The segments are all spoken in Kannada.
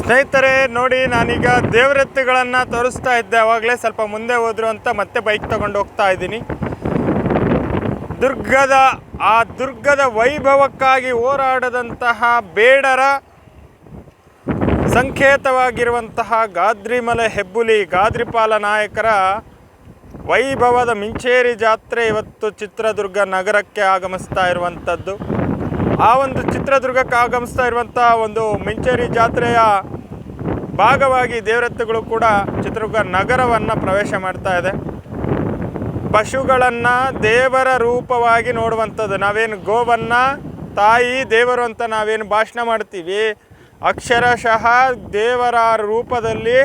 ಸ್ನೇಹಿತರೆ, ನೋಡಿ, ನಾನೀಗ ದೇವರೆತ್ತುಗಳನ್ನು ತೋರಿಸ್ತಾ ಇದ್ದೆ. ಆವಾಗಲೇ ಸ್ವಲ್ಪ ಮುಂದೆ ಹೋದರು ಅಂತ ಮತ್ತೆ ಬೈಕ್ ತಗೊಂಡು ಹೋಗ್ತಾ ಇದ್ದೀನಿ. ದುರ್ಗದ, ಆ ದುರ್ಗದ ವೈಭವಕ್ಕಾಗಿ ಹೋರಾಡದಂತಹ ಬೇಡರ ಸಂಕೇತವಾಗಿರುವಂತಹ ಗಾದ್ರಿಮಲೆ ಹೆಬ್ಬುಲಿ ಗಾದ್ರಿಪಾಲ ನಾಯಕರ ವೈಭವದ ಮಿಂಚೇರಿ ಜಾತ್ರೆ ಇವತ್ತು ಚಿತ್ರದುರ್ಗ ನಗರಕ್ಕೆ ಆಗಮಿಸ್ತಾ ಇರುವಂಥದ್ದು. ಆ ಒಂದು ಚಿತ್ರದುರ್ಗಕ್ಕೆ ಆಗಮಿಸ್ತಾ ಇರುವಂಥ ಒಂದು ಮಿಂಚೇರಿ ಜಾತ್ರೆಯ ಭಾಗವಾಗಿ ದೇವರತ್ತುಗಳು ಕೂಡ ಚಿತ್ರದುರ್ಗ ನಗರವನ್ನು ಪ್ರವೇಶ ಮಾಡ್ತಾ ಇದೆ. ಪಶುಗಳನ್ನು ದೇವರ ರೂಪವಾಗಿ ನೋಡುವಂಥದ್ದು. ನಾವೇನು ಗೋವನ್ನು ತಾಯಿ, ದೇವರು ಅಂತ ನಾವೇನು ಭಾಷಣ ಮಾಡ್ತೀವಿ. ಅಕ್ಷರಶಃ ದೇವರ ರೂಪದಲ್ಲಿ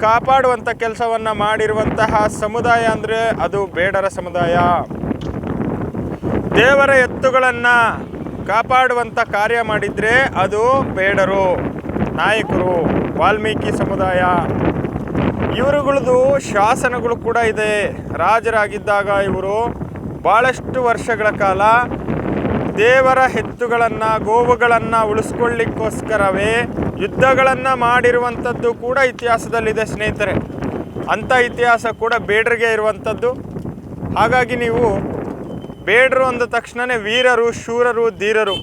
ಕಾಪಾಡುವಂಥ ಕೆಲಸವನ್ನು ಮಾಡಿರುವಂತಹ ಸಮುದಾಯ ಅಂದರೆ ಅದು ಬೇಡರ ಸಮುದಾಯ. ದೇವರ ಎತ್ತುಗಳನ್ನು ಕಾಪಾಡುವಂಥ ಕಾರ್ಯ ಮಾಡಿದರೆ ಅದು ಬೇಡರು. ನಾಯಕರು, ವಾಲ್ಮೀಕಿ ಸಮುದಾಯ. ಇವರುಗಳದು ಶಾಸನಗಳು ಕೂಡ ಇದೆ. ರಾಜರಾಗಿದ್ದಾಗ ಇವರು ಭಾಳಷ್ಟು ವರ್ಷಗಳ ಕಾಲ ದೇವರ ಎತ್ತುಗಳನ್ನು ಗೋವುಗಳನ್ನು ಉಳಿಸ್ಕೊಳ್ಳಿಕ್ಕೋಸ್ಕರವೇ ಯುದ್ಧಗಳನ್ನು ಮಾಡಿರುವಂಥದ್ದು ಕೂಡ ಇತಿಹಾಸದಲ್ಲಿದೆ ಸ್ನೇಹಿತರೆ. ಅಂಥ ಇತಿಹಾಸ ಕೂಡ ಬೇಡರಿಗೆ ಇರುವಂಥದ್ದು. ಹಾಗಾಗಿ ನೀವು ಬೇಡರು ಅಂದ ತಕ್ಷಣವೇ ವೀರರು, ಶೂರರು, ಧೀರರು.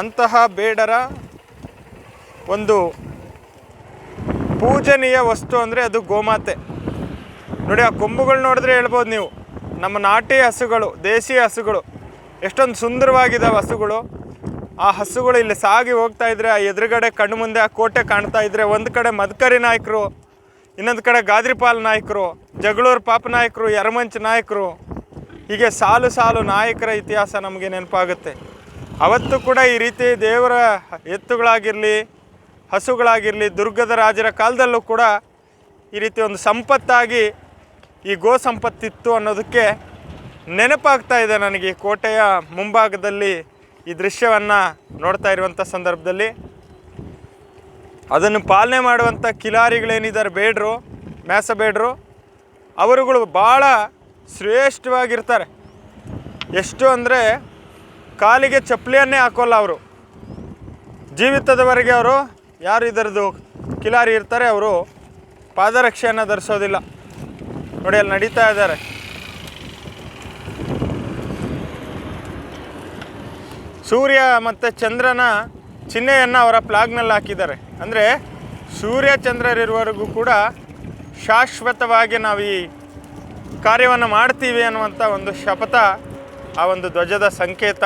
ಅಂತಹ ಬೇಡರ ಒಂದು ಪೂಜನೀಯ ವಸ್ತು ಅಂದರೆ ಅದು ಗೋಮಾತೆ. ನೋಡಿ, ಆ ಕೊಂಬುಗಳು ನೋಡಿದ್ರೆ ಹೇಳ್ಬೋದು ನೀವು. ನಮ್ಮ ನಾಟಿ ಹಸುಗಳು, ದೇಸಿ ಹಸುಗಳು, ಎಷ್ಟೊಂದು ಸುಂದರವಾಗಿದ್ದಾವೆ ಹಸುಗಳು. ಆ ಹಸುಗಳು ಇಲ್ಲಿ ಸಾಗಿ ಹೋಗ್ತಾ ಇದ್ರೆ, ಆ ಎದುರುಗಡೆ ಕಣ್ಣು ಮುಂದೆ ಆ ಕೋಟೆ ಕಾಣ್ತಾ ಇದ್ರೆ, ಒಂದು ಕಡೆ ಮದಕರಿ ನಾಯಕರು ಇನ್ನೊಂದು ಕಡೆ ಗಾದ್ರಿಪಾಲ್ ನಾಯಕರು, ಜಗಳೂರು ಪಾಪ ನಾಯಕರು, ಯರಮಂಚ್ ನಾಯಕರು, ಹೀಗೆ ಸಾಲು ಸಾಲು ನಾಯಕರ ಇತಿಹಾಸ ನಮಗೆ ನೆನಪಾಗುತ್ತೆ. ಅವತ್ತು ಕೂಡ ಈ ರೀತಿ ದೇವರ ಎತ್ತುಗಳಾಗಿರಲಿ, ಹಸುಗಳಾಗಿರಲಿ, ದುರ್ಗದ ರಾಜರ ಕಾಲದಲ್ಲೂ ಕೂಡ ಈ ರೀತಿ ಒಂದು ಸಂಪತ್ತಾಗಿ ಈ ಗೋ ಸಂಪತ್ತಿತ್ತು ಅನ್ನೋದಕ್ಕೆ ನೆನಪಾಗ್ತಾ ಇದೆ ನನಗೆ ಕೋಟೆಯ ಮುಂಭಾಗದಲ್ಲಿ ಈ ದೃಶ್ಯವನ್ನು ನೋಡ್ತಾ ಇರುವಂಥ ಸಂದರ್ಭದಲ್ಲಿ. ಅದನ್ನು ಪಾಲನೆ ಮಾಡುವಂಥ ಕಿಲಾರಿಗಳೇನಿದ್ದಾರೆ ಬೇಡ್ರು, ಮ್ಯಾಸ ಬೇಡರು, ಅವರುಗಳು ಭಾಳ ಶ್ರೇಷ್ಠವಾಗಿರ್ತಾರೆ. ಎಷ್ಟು ಅಂದರೆ ಕಾಲಿಗೆ ಚಪ್ಪಲಿಯನ್ನೇ ಹಾಕೋಲ್ಲ ಅವರು. ಜೀವಿತದವರೆಗೆ ಅವರು ಯಾರು ಇದರದ್ದು ಕಿಲಾರಿ ಇರ್ತಾರೆ, ಅವರು ಪಾದರಕ್ಷೆಯನ್ನು ಧರಿಸೋದಿಲ್ಲ. ನೋಡಿ, ಅಲ್ಲಿ ನಡೀತಾ ಇದ್ದಾರೆ. ಸೂರ್ಯ ಮತ್ತು ಚಂದ್ರನ ಚಿಹ್ನೆಯನ್ನು ಅವರ ಪ್ಲಾಗ್ನಲ್ಲಿ ಹಾಕಿದ್ದಾರೆ. ಅಂದರೆ ಸೂರ್ಯ ಚಂದ್ರರಿರುವವರೆಗೂ ಕೂಡ ಶಾಶ್ವತವಾಗಿ ನಾವು ಈ ಕಾರ್ಯವನ್ನು ಮಾಡ್ತೀವಿ ಅನ್ನುವಂಥ ಒಂದು ಶಪಥ, ಆ ಒಂದು ಧ್ವಜದ ಸಂಕೇತ.